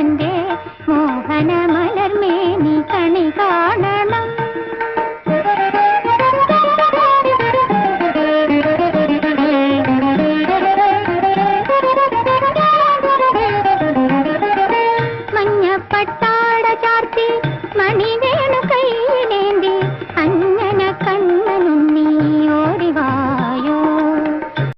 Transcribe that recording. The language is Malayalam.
തന്റെ മോഹന മലർമേനി കണി കാണണം. മഞ്ഞപ്പട്ടാട ചാർത്തി മണിവേ